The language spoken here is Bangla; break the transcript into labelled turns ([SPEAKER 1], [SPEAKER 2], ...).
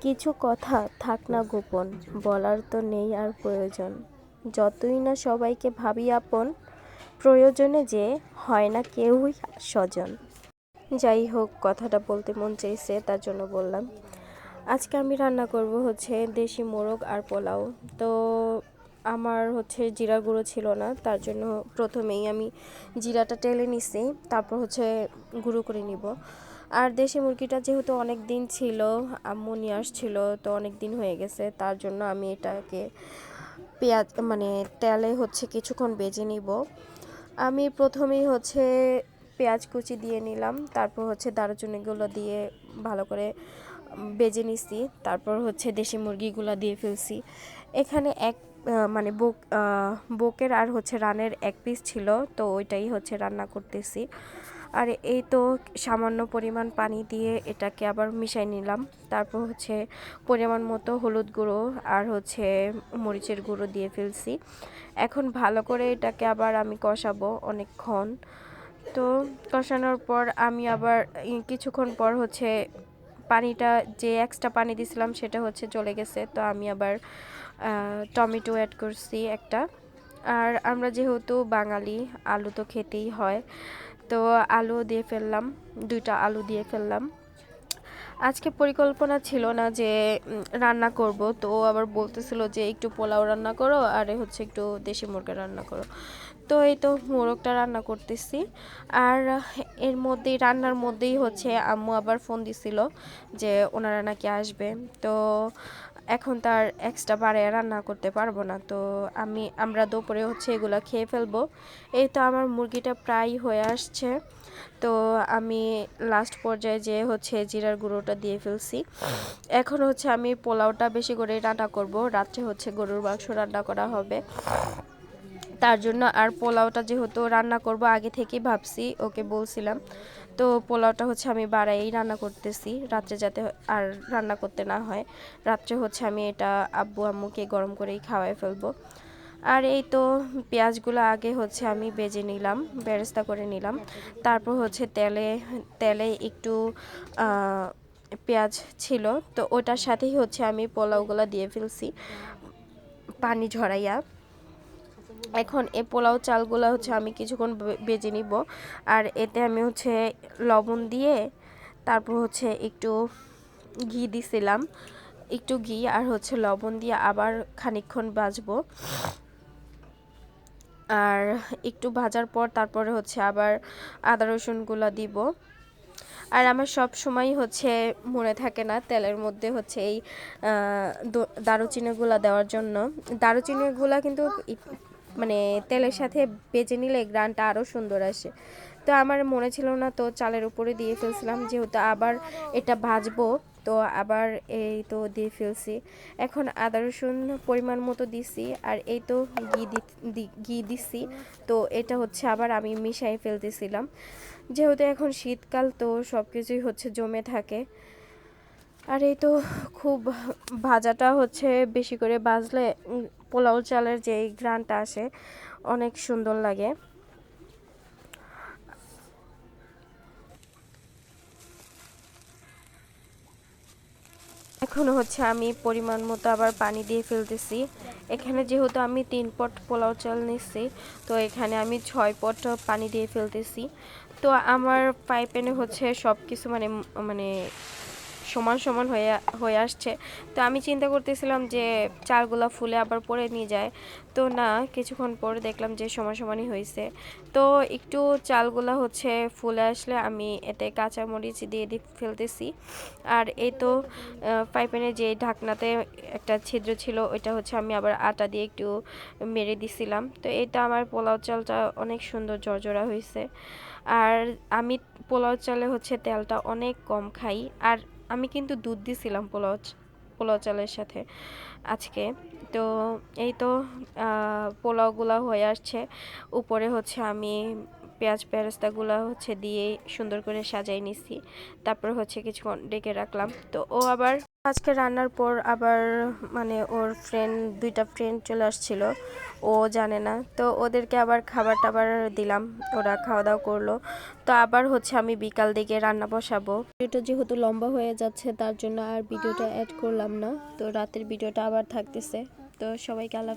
[SPEAKER 1] কিছু কথা থাক না গোপন, বলার তো নেই আর প্রয়োজন। যতই না সবাইকে ভাবি আপন, প্রয়োজনে যে হয় না কেউই স্বজন। যাই হোক, কথাটা বলতে মন চাইছে, তার জন্য বললাম। আজকে আমি রান্না করব হচ্ছে দেশি মোরগ আর পোলাও। তো আমার হচ্ছে জিরা গুঁড়ো ছিল না, তার জন্য প্রথমেই আমি জিরাটা টেলে নিছি, তারপর হচ্ছে গুঁড়ো করে নিব। আর দেশি মুরগিটা যেহেতু অনেক দিন ছিল, আম্মু নিয়ে আসছিল, তো অনেক দিন হয়ে গেছে, তার জন্য আমি এটাকে পেঁয়াজ মানে তেলে হচ্ছে কিছুক্ষণ বেজে নিব। আমি প্রথমেই হচ্ছে পেঁয়াজ কুচি দিয়ে নিলাম, তারপর হচ্ছে দারুচিনিগুলো দিয়ে ভালো করে বেজে নিছি, তারপর হচ্ছে দেশি মুরগিগুলো দিয়ে ফেলছি। এখানে এক মানে বুক বুকের আর হচ্ছে রানের এক পিস ছিল, তো ওইটাই হচ্ছে রান্না করতেছি। আর এই তো সামান্য পরিমাণ পানি দিয়ে এটাকে আবার মিশাই নিলাম। তারপর হচ্ছে পরিমাণ মতো হলুদ গুঁড়ো আর হচ্ছে মরিচের গুঁড়ো দিয়ে ফেলছি। এখন ভালো করে এটাকে আবার আমি কষাবো অনেকক্ষণ। তো কষানোর পর আমি আবার কিছুক্ষণ পর হচ্ছে পানিটা যে এক্সট্রা পানি দিছিলাম সেটা হচ্ছে চলে গেছে। তো আমি আবার টমেটো অ্যাড করছি একটা। আর আমরা যেহেতু বাঙালি, আলু তো খেতেই হয়। তো আলু দিয়ে ফেললাম, দুইটা আলু দিয়ে ফেললাম। আজকে পরিকল্পনা ছিল না যে রান্না করব, তো আবার বলতেছিল যে, একটু পোলাও রান্না করো, আর হচ্ছে একটু দেশি মুরগি রান্না করো। তো এই তো মোরগটা রান্না করতেছি। আর এর মধ্যেই, রান্নার মধ্যেই হচ্ছে আম্মু আবার ফোন দিছিল যে, ওনারা নাকি আসবে। তো এখন তার এক্সট্রা বাড়ায় রান্না করতে পারব না। তো আমি, আমরা দুপুরে হচ্ছে এগুলো খেয়ে ফেলব। এই তো আমার মুরগিটা প্রায় হয়ে আসছে। তো আমি লাস্ট পর্যায়ে যে হচ্ছে জিরার গুঁড়োটা দিয়ে ফেলছি। এখন হচ্ছে আমি পোলাওটা বেশি করে রান্না করব। রাত্রে হচ্ছে গরুর মাংস রান্না করা হবে। তার জন্য আর পোলাওটা যেহেতু রান্না করব, আগে থেকেই ভাবছি, ওকে বলছিলাম। তো পোলাওটা হচ্ছে আমি বাড়াই রান্না করতেছি, রাত্রে যাতে আর রান্না করতে না হয়। রাত্রে হচ্ছে আমি এটা আব্বু আম্মুকে গরম করেই খাওয়াই ফেলব। আর এই তো পেঁয়াজগুলো আগে হচ্ছে আমি বেজে নিলাম, বেরেস্তা করে নিলাম। তারপর হচ্ছে তেলে তেলে একটু পেঁয়াজ ছিল। তো ওটার সাথেই হচ্ছে আমি পোলাওগুলো দিয়ে ফেলছি, পানি ঝরাইয়া। এখন এ পোলাও চালগুলো হচ্ছে আমি কিছুক্ষণ বেজে নিব। আর এতে আমি হচ্ছে লবণ দিয়ে তারপর হচ্ছে একটু ঘি দিছিলাম। একটু ঘি আর হচ্ছে লবণ দিয়ে আবার খানিকক্ষণ বাজবো আর একটু ভাজার পর তারপরে হচ্ছে আবার আদা রসুনগুলো দিব। আর আমার সব সময় হচ্ছে মনে থাকে না তেলের মধ্যে হচ্ছে এই দারুচিনিগুলো দেওয়ার জন্য। দারুচিনিগুলো কিন্তু মানে তেলের সাথে বেজে নিলে গ্রানটা আরও সুন্দর আসে। তো আমার মনে ছিল না তো চালের উপরে দিয়ে ফেলছিলাম, যেহেতু আবার এটা ভাজবো, তো আবার এই তো দিয়ে ফেলছি। এখন আদা রসুন পরিমাণ মতো দিছি, আর এই তো ঘি দি ঘি দিছি, তো এটা হচ্ছে আবার আমি মিশাই ফেলতেছিলাম। যেহেতু এখন শীতকাল, তো সব কিছুই হচ্ছে জমে থাকে। আর এই তো খুব ভাজাটা হচ্ছে বেশি করে বাজলে পোলাও চালের যে গ্রানটা আসে, অনেক সুন্দর লাগে। এখন হচ্ছে আমি পরিমাণ মতো আবার পানি দিয়ে ফেলতেছি। এখানে যেহেতু আমি তিন পট পোলাও চাল নিচ্ছি, তো এখানে আমি ছয় পট পানি দিয়ে ফেলতেছি। তো আমার পাইপেনে হচ্ছে সব কিছু মানে মানে সমান সমান হয়ে হয়ে আসছে। তো আমি চিন্তা করতেছিলাম যে চালগুলা ফুলে আবার পরে নিয়ে যায়। তো না, কিছুক্ষণ পরে দেখলাম যে সমান সমানই হয়েছে তো একটু চালগুলা হচ্ছে ফুলে আসলে আমি এতে কাঁচামরিচ দিয়ে দিয়ে ফেলতেছি। আর এই তো পাইপেনের যে ঢাকনাতে একটা ছিদ্র ছিল, ওইটা হচ্ছে আমি আবার আটা দিয়ে একটু মেরে দিছিলাম। তো এটা আমার পোলাও চালটা অনেক সুন্দর জর্জরা হয়েছে আর আমি পোলাও চালে হচ্ছে তেলটা অনেক কম খাই। আর আমি কিন্তু দুধ দিছিলাম পোলাও পোলাও চালের সাথে আজকে। তো এই তো পোলাওগুলো হয়ে আসছে। উপরে হচ্ছে আমি পেঁয়াজ পেরেস্তাগুলো হচ্ছে দিয়ে সুন্দর করে সাজাই নিছি। তারপর হচ্ছে কিছুক্ষণ ডেকে রাখলাম। তো ও আবার আজকে রান্নার পর আবার মানে ওর ফ্রেন্ড দুইটা ফ্রেন্ড চলে আসছিল। ও জানে না। তো ওদেরকে আবার খাবার টাবার দিলাম। ওরা খাওয়া দাওয়া করল। তো আবার হচ্ছে আমি বিকাল দিকে রান্না বসাবো। ভিডিওটা যেহেতু লম্বা হয়ে যাচ্ছে, তার জন্য আর ভিডিওটা অ্যাড করলাম না। তো রাতের ভিডিওটা আবার থাকতেছে। তো সবাইকে আল্লাহ